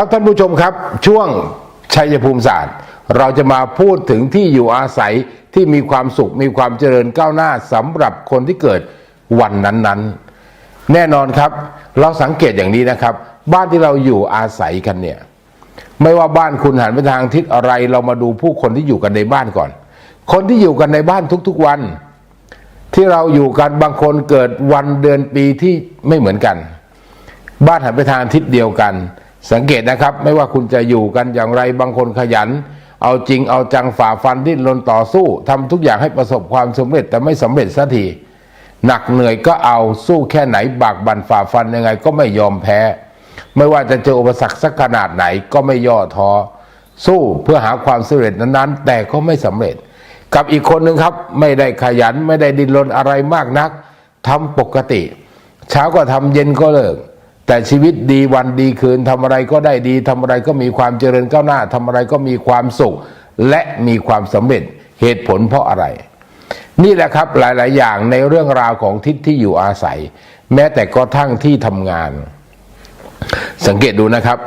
ครับท่านผู้ชมครับ ช่วงชัยภูมิศาสตร์ เราจะมาพูดถึงที่อยู่อาศัยที่มีความสุข มีความเจริญก้าวหน้าสำหรับคนที่เกิดวันนั้นๆ แน่นอนครับ เราสังเกตอย่างนี้นะครับ บ้านที่เราอยู่อาศัยกันเนี่ยไม่ว่าบ้านคุณหันไปทางทิศอะไร เรามาดูผู้คนที่อยู่กันในบ้านก่อน คนที่อยู่กันในบ้านทุกๆวัน ที่เราอยู่กันบางคนเกิดวันเดือนปีที่ไม่เหมือนกัน บ้านหันไปทางทิศเดียวกัน สังเกตนะครับ ไม่ว่าคุณจะอยู่กันอย่างไรบางคนขยัน เอาจริงเอาจังฝ่าฟันดิ้นรนต่อสู้ทำทุกอย่างให้ประสบความสำเร็จแต่ไม่สำเร็จสักทีหนักเหนื่อยก็เอาสู้แค่ไหนบากบั่นฝ่าฟันยังไง ก็ไม่ยอมแพ้ ไม่ว่าจะเจออุปสรรคสักขนาดไหนก็ไม่ย่อท้อสู้เพื่อหาความสำเร็จนั้นๆ แต่ก็ไม่สำเร็จ กับอีกคนหนึ่งครับ ไม่ได้ขยันไม่ได้ดิ้นรนอะไรมากนักทำปกติ เช้าก็ทำเย็นก็เลิก แต่ชีวิตดีวันดีคืนทำอะไรก็ได้ดีทำอะไรก็มีความเจริญก้าวหน้าทำอะไรก็มีความสุข และมีความสำเร็จเหตุผลเพราะอะไร นี่แหละครับหลาย ๆ อย่างในเรื่องราวของทิศที่อยู่อาศัย แม้แต่กระทั่งที่ทำงาน สังเกตดูนะครับ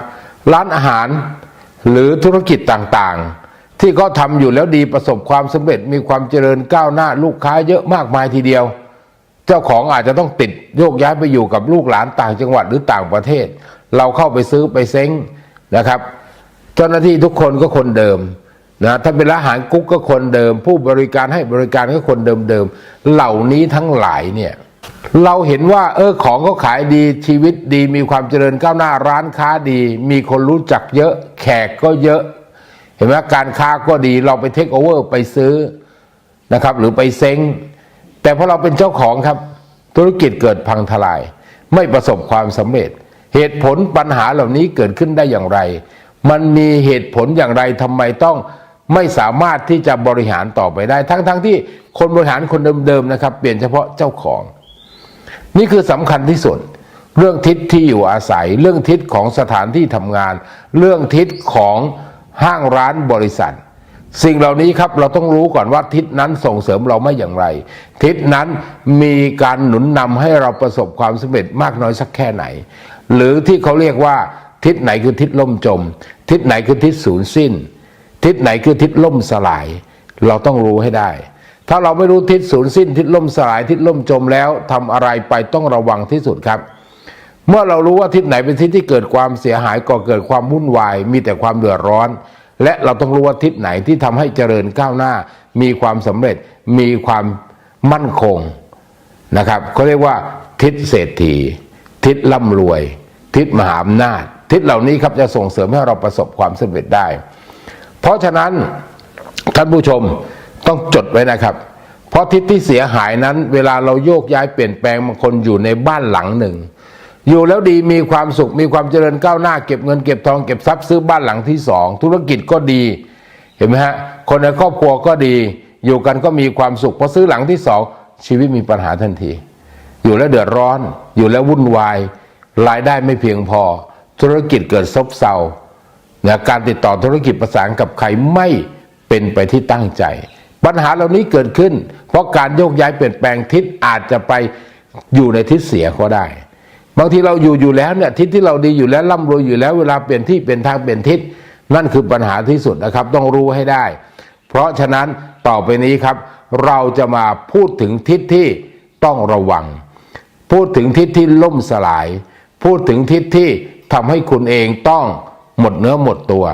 ร้านอาหารหรือธุรกิจต่างๆ ที่เขาทำอยู่แล้วดีประสบความสำเร็จมีความเจริญก้าวหน้าลูกค้าเยอะมากมายทีเดียว จ้าของอาจจะต้องติดโยกย้ายไปอยู่กับลูกหลานต่างจังหวัดหรือต่างประเทศ เราเข้าไปซื้อไปเซ้งนะครับ เจ้าหน้าที่ทุกคนก็คนเดิมนะถ้าเป็นร้านอาหารกุ๊กก็คนเดิม ผู้บริการให้บริการก็คนเดิมๆเหล่านี้ทั้งหลายเนี่ยเราเห็นว่า เออของเขาขายดีชีวิตดีมีความเจริญก้าวหน้าร้านค้าดี มีคนรู้จักเยอะ แขกก็เยอะ เห็นไหมการค้าก็ดีเราไปเทคโอเวอร์ไปซื้อนะครับ หรือไปเซ้ง แต่พอเราเป็นเจ้าของครับ ธุรกิจเกิดพังทลาย ไม่ประสบความสำเร็จ เหตุผลปัญหาเหล่านี้เกิดขึ้นได้อย่างไร มันมีเหตุผลอย่างไรทำไมต้องไม่สามารถที่จะบริหารต่อไปได้ ทั้งๆทที่คนบริหารคนเดิมๆนะครับเปลี่ยนเฉพาะเจ้าของ นี่คือสำคัญที่สุดเรื่องทิศที่อยู่อาศัย เรื่องทิศของสถานที่ทำงาน เรื่องทิศของห้างร้านบริษัท สิ่งเหล่านี้ครับเราต้องรู้ก่อนว่าทิศนั้นส่งเสริมเราไม่อย่างไร ทิศนั้นมีการหนุนนำให้เราประสบความสำเร็จมากน้อยสักแค่ไหน หรือที่เขาเรียกว่า ทิศไหนคือทิศล่มจม ทิศไหนคือทิศสูญสิ้น ทิศไหนคือทิศล่มสลาย เราต้องรู้ให้ได้ ถ้าเราไม่รู้ทิศสูญสิ้น ทิศล่มสลายทิศล่มจมแล้วทำอะไรไปต้องระวังที่สุดครับ เมื่อเรารู้ว่าทิศไหนเป็นทิศที่เกิดความเสียหายก่อเกิดความวุ่นวาย มีแต่ความเดือดร้อน และเราต้องรู้ว่าทิศไหนที่ทำให้เจริญก้าวหน้า มีความสำเร็จมีความมั่นคงนะครับเขาเรียกว่าทิศเศรษฐี ทิศร่ำรวย ทิศมหาอำนาจ ทิศเหล่านี้ครับจะส่งเสริมให้เราประสบความสำเร็จได้ เพราะฉะนั้นท่านผู้ชมต้องจดไว้นะครับ เพราะทิศที่เสียหายนั้น เวลาเราโยกย้ายเปลี่ยนแปลงบางคนอยู่ในบ้านหลังหนึ่ง อยู่แล้วดีมีความสุขมีความเจริญก้าวหน้าเก็บเงินเก็บทองเก็บทรัพย์ซื้อบ้านหลังที่สองธุรกิจก็ดี เห็นไหมฮะคนในครอบครัวก็ดี อยู่กันก็มีความสุขพอซื้อหลังที่สองชีวิตมีปัญหาทันที อยู่แล้วเดือดร้อน อยู่แล้ววุ่นวายรายได้ไม่เพียงพอ ธุรกิจเกิดซบเซานะการติดต่อธุรกิจประสานกับใครไม่เป็นไปที่ตั้งใจ ปัญหาเหล่านี้เกิดขึ้น เพราะการโยกย้ายเปลี่ยนแปลงทิศอาจจะไปอยู่ในทิศเสียก็ได้ บางทีเราอยู่อยู่แล้วเนี่ยทิศที่เราดีอยู่แล้วร่ำรวยอยู่แล้วเวลาเปลี่ยนที่เปลี่ยนทางเปลี่ยนทิศนั่นคือปัญหาที่สุดนะครับ ต้องรู้ให้ได้ เพราะฉะนั้นต่อไปนี้ครับ เราจะมาพูดถึงทิศที่ต้องระวัง พูดถึงทิศที่ล่มสลาย พูดถึงทิศที่ทำให้คุณเองต้องหมดเนื้อหมดตัว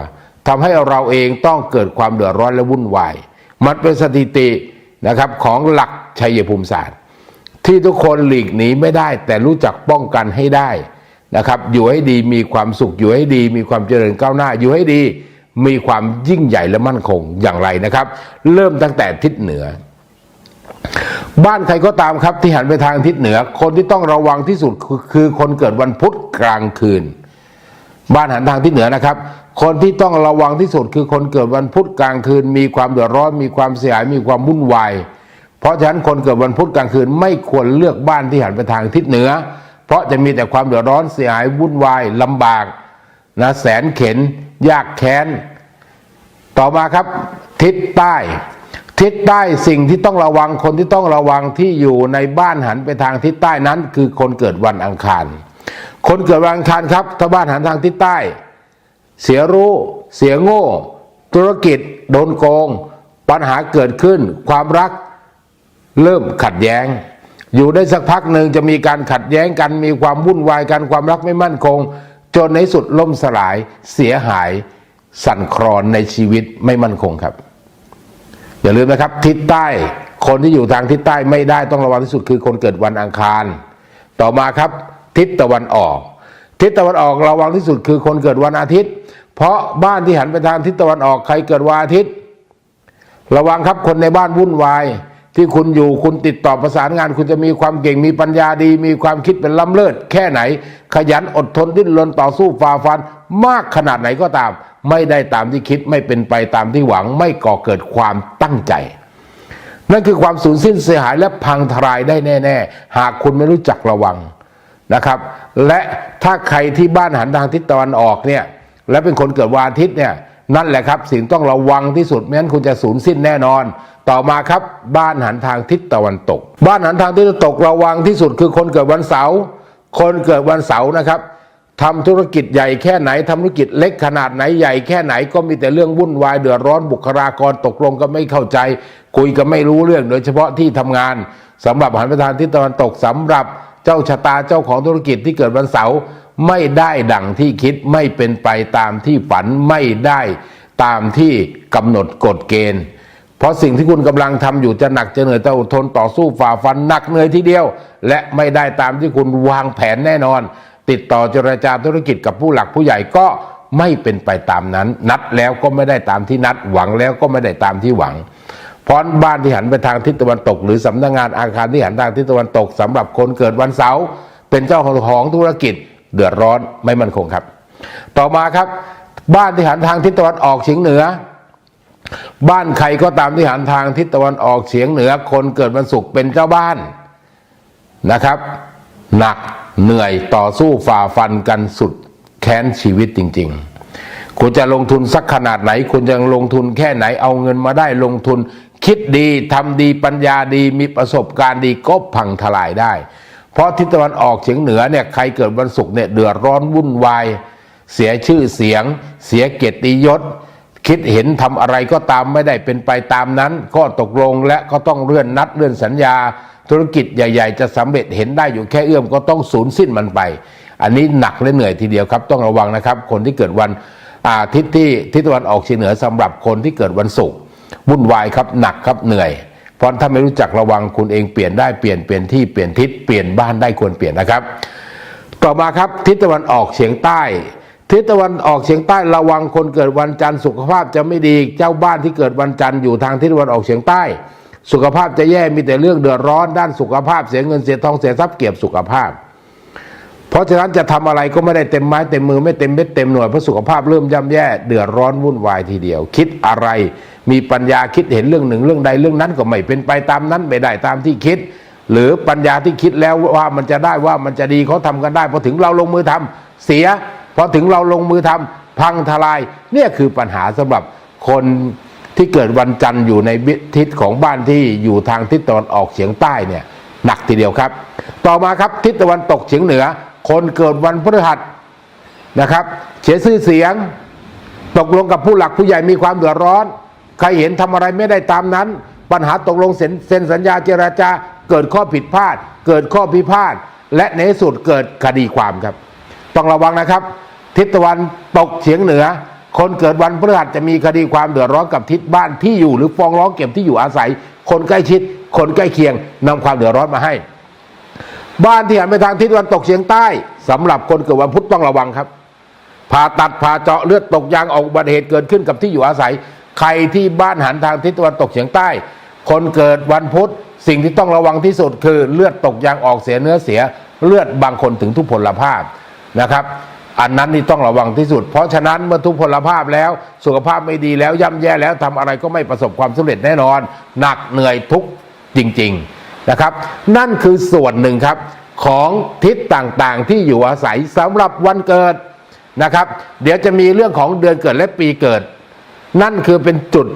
ทำให้เราเองต้องเกิดความเดือดร้อนและวุ่นวายมันเป็นสถิตินะครับของหลักชัยภูมิศาสตร์ ที่ทุกคนหลีกหนีไม่ได้ แต่รู้จักป้องกันให้ได้นะครับอยู่ให้ดีมีความสุขอยู่ให้ดี มีความเจริญก้าวหน้าอยู่ให้ดีมีความยิ่งใหญ่และมั่นคงอย่างไรนะครับ เริ่มตั้งแต่ทิศเหนือ บ้านใครก็ตามครับที่หันไปทางทิศเหนือ คนที่ต้องระวังที่สุดคือคนเกิดวันพุธกลางคืน บ้านหันทางทิศเหนือนะครับ คนที่ต้องระวังที่สุดคือคนเกิดวันพุธกลางคืน มีความเดือดร้อนมีความเสียหายมีความวุ่นวาย เพราะฉะนั้นคนเกิดวันพุธกลางคืนไม่ควรเลือกบ้านที่หันไปทางทิศเหนือ เพราะจะมีแต่ความเดือดร้อนเสียหายวุ่นวายลำบากนะแสนเข็น ยากแค้น ต่อมาครับ ทิศใต้ ทิศใต้สิ่งที่ต้องระวังคนที่ต้องระวังที่อยู่ในบ้านหันไปทางทิศใต้นั้น คือคนเกิดวันอังคาร คนเกิดวันอังคารครับ ถ้าบ้านหันทางทิศใต้ เสียรู้ เสียโง่ ธุรกิจ โดนโกง ปัญหาเกิดขึ้น ความรัก เริ่มขัดแย้ง อยู่ได้สักพักหนึ่งจะมีการขัดแย้งกันมีความวุ่นวายกันความรักไม่มั่นคง จนในสุดล่มสลายเสียหายสั่นคลอนในชีวิตไม่มั่นคงครับ อย่าลืมนะครับ ทิศใต้คนที่อยู่ทางทิศใต้ไม่ได้ต้องระวังที่สุดคือคนเกิดวันอังคาร ต่อมาครับ ทิศตะวันออก ทิศตะวันออกระวังที่สุดคือคนเกิดวันอาทิตย์ เพราะบ้านที่หันไปทางทิศตะวันออกใครเกิดวันอาทิตย์ ระวังครับคนในบ้านวุ่นวาย ที่คุณอยู่คุณติดต่อประสานงาน คุณจะมีความเก่งมีปัญญาดี มีความคิดเป็นล้ำเลิศแค่ไหน ขยันอดทนดิ้นรนต่อสู้ฝ่าฟัน มากขนาดไหนก็ตาม ไม่ได้ตามที่คิดไม่เป็นไปตามที่หวังไม่ก่อเกิดความตั้งใจ นั่นคือความสูญสิ้นเสียหายและพังทลายได้แน่ ๆ หากคุณไม่รู้จักระวังนะครับ และถ้าใครที่บ้านหันทางทิศตะวันออกเนี่ยและเป็นคนเกิดวันอาทิตย์เนี่ยนั่นแหละครับสิ่งต้องระวังที่สุดไม่งั้นคุณจะสูญสิ้นแน่นอน ต่อมาครับ บ้านหันทางทิศตะวันตก บ้านหันทางทิศตะวันตกระวังที่สุดคือคนเกิดวันเสาร์คนเกิดวันเสาร์นะครับทำธุรกิจใหญ่แค่ไหนทำธุรกิจเล็กขนาดไหนใหญ่แค่ไหนก็มีแต่เรื่องวุ่นวายเดือดร้อนบุคลากรตกลงก็ไม่เข้าใจ คุยก็ไม่รู้เรื่องโดยเฉพาะที่ทำงานสำหรับหันไปทางทิศตะวันตกสำหรับเจ้าชะตาเจ้าของธุรกิจที่เกิดวันเสาร์ไม่ได้ดังที่คิดไม่เป็นไปตามที่ฝันไม่ได้ตามที่กำหนดกฎเกณฑ์ เพราะสิ่งที่คุณกำลังทำอยู่จะหนักจะเหนื่อยจะอดทนต่อสู้ฝ่าฟันหนักเหนื่อยทีเดียว และไม่ได้ตามที่คุณวางแผนแน่นอน ติดต่อเจรจาธุรกิจกับผู้หลักผู้ใหญ่ก็ไม่เป็นไปตามนั้น นัดแล้วก็ไม่ได้ตามที่นัดหวังแล้วก็ไม่ได้ตามที่หวังพราะบ้านที่หันไปทางทิศตะวันตก หรือสำนักงานอาคารที่หันทางทิศตะวันตกสำหรับคนเกิดวันเสาร์เป็นเจ้าของธุรกิจเดือดร้อนไม่มั่นคงครับ ต่อมาครับ บ้านที่หันทางทิศตะวันออกเฉียงเหนือ บ้านใครก็ตามที่หันทางทิศตะวันออกเฉียงเหนือ คนเกิดวันศุกร์เป็นเจ้าบ้านนะครับ หนักเหนื่อยต่อสู้ฝ่าฟันกันสุดแค้นชีวิตจริง ๆ คุณจะลงทุนสักขนาดไหน คุณจะลงทุนแค่ไหนเอาเงินมาได้ลงทุน คิดดีทำดีปัญญาดีมีประสบการณ์ดีก็พังทลายได้ เพราะทิศตะวันออกเฉียงเหนือเนี่ยใครเกิดวันศุกร์เนี่ยเดือดร้อนวุ่นวายเสียชื่อเสียง เสียเกียรติยศ คิดเห็นทำอะไรก็ตามไม่ได้เป็นไปตามนั้น ก็ตกลงและก็ต้องเลื่อนนัดเลื่อนสัญญา ธุรกิจใหญ่ ๆ จะสำเร็จเห็นได้อยู่แค่เอื้อมก็ต้องสูญสิ้นมันไป อันนี้หนักและเหนื่อยทีเดียวครับ ต้องระวังนะครับ คนที่เกิดวันอาทิตย์ที่ทิศตะวันออกเฉียงเหนือสำหรับคนที่เกิดวันศุกร์วุ่นวายครับหนักครับเหนื่อย เพราะถ้าไม่รู้จักระวังคุณเองเปลี่ยนได้เปลี่ยนเปลี่ยนที่เปลี่ยนทิศเปลี่ยนบ้านได้ควรเปลี่ยนนะครับ ต่อมาครับทิศตะวันออกเฉียงใต้ ทิศตะวันออกเฉียงใต้ระวังคนเกิดวันจันทร์สุขภาพจะไม่ดีเจ้าบ้านที่เกิดวันจันทร์อยู่ทางทิศตะวันออกเฉียงใต้ สุขภาพจะแย่มีแต่เรื่องเดือดร้อนด้านสุขภาพเสียเงินเสียทองเสียทรัพย์เกี่ยวสุขภาพ เพราะฉะนั้นจะทำอะไรก็ไม่ได้เต็มไม้เต็มมือไม่เต็มเม็ดเต็มหน่วยเพราะสุขภาพเริ่มย่ำแย่เดือดร้อนวุ่นวายทีเดียว คิดอะไรมีปัญญาคิดเห็นเรื่องหนึ่งเรื่องใดเรื่องนั้นก็ไม่เป็นไปตามนั้นไม่ได้ตามที่คิด หรือปัญญาที่คิดแล้วว่ามันจะได้ว่ามันจะดีเขาทำกันได้พอถึงเราลงมือทำเสีย พอถึงเราลงมือทำพังทลาย เนี่ยคือปัญหาสำหรับคนที่เกิดวันจันทร์อยู่ในทิศของบ้านที่อยู่ทางทิศตะวันออกเฉียงใต้เนี่ยหนักทีเดียวครับ ต่อมาครับทิศตะวันตกเฉียงเหนือ คนเกิดวันพฤหัสนะครับเสียชื่อเสียง ตกลงกับผู้หลักผู้ใหญ่มีความเดือดร้อน ใครเห็นทำอะไรไม่ได้ตามนั้น ปัญหาตกลงเซ็นเซ็นสัญญาเจราจาเกิดข้อผิดพลาด เกิดข้อพิพาทและในที่สุดเกิดคดีความครับ ต้องระวังนะครับ ทิศตะวันตกเฉียงเหนือ คนเกิดวันพฤหัสจะมีคดีความเดือดร้อนกับทิศบ้านที่อยู่หรือฟ้องร้องเก็บที่อยู่อาศัย คนใกล้ชิด คนใกล้เคียงนำความเดือดร้อนมาให้ บ้านที่หันไปทางทิศตะวันตกเฉียงใต้สำหรับคนเกิดวันพุธต้องระวังครับผ่าตัดผ่าเจาะเลือดตกยางออกอุบัติเหตุเกิดขึ้นกับที่อยู่อาศัย ใครที่บ้านหันทางทิศตะวันตกเฉียงใต้ คนเกิดวันพุธสิ่งที่ต้องระวังที่สุดคือเลือดตกยางออกเสียเนื้อเสียเลือดบางคนถึงทุพพลภาพนะครับ อันนั้นนี่ต้องระวังที่สุด เพราะฉะนั้นเมื่อทุพพลภาพแล้วสุขภาพไม่ดีแล้วย่ำแย่แล้วทำอะไรก็ไม่ประสบความสำเร็จแน่นอน หนักเหนื่อยทุกจริง ๆนะครับ นั่นคือส่วนหนึ่งครับของทิศต่างๆ ที่อยู่อาศัยสำหรับวันเกิดนะครับ เดี๋ยวจะมีเรื่องของเดือนเกิดและปีเกิด นั่นคือเป็นจุด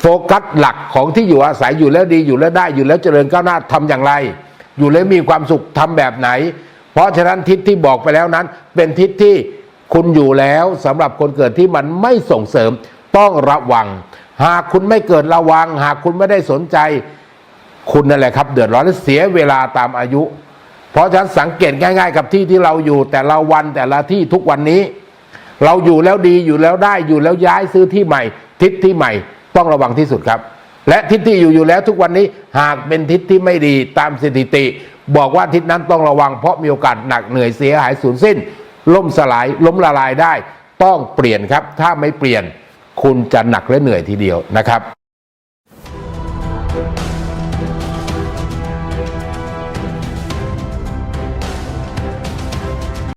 โฟกัสหลักของที่อยู่อาศัยอยู่แล้วดีอยู่แล้วได้อยู่แล้วเจริญก้าวหน้าทำอย่างไร อยู่แล้วมีความสุขทำแบบไหน เพราะฉะนั้นทิศที่บอกไปแล้วนั้น เป็นทิศที่คุณอยู่แล้วสำหรับคนเกิดที่มันไม่ส่งเสริมต้องระวัง หากคุณไม่เกิดระวัง หากคุณไม่ได้สนใจ คุณนั่นแหละครับ เดือดร้อนและเสียเวลาตามอายุ เพราะฉะนั้นสังเกตง่าย ๆ กับที่ที่เราอยู่แต่ละวันแต่ละที่ทุกวันนี้ เราอยู่แล้วดีอยู่แล้วได้อยู่แล้วย้ายซื้อที่ใหม่ ทิศที่ใหม่ต้องระวังที่สุดครับ และทิศที่อยู่อยู่แล้วทุกวันนี้หากเป็นทิศที่ไม่ดีตามสถิติ บอกว่าทิศนั้นต้องระวังเพราะมีโอกาสหนักเหนื่อยเสียหายสูญสิ้น ล่มสลายล้มละลายได้ ต้องเปลี่ยนครับ ถ้าไม่เปลี่ยนคุณจะหนักและเหนื่อยทีเดียวนะครับ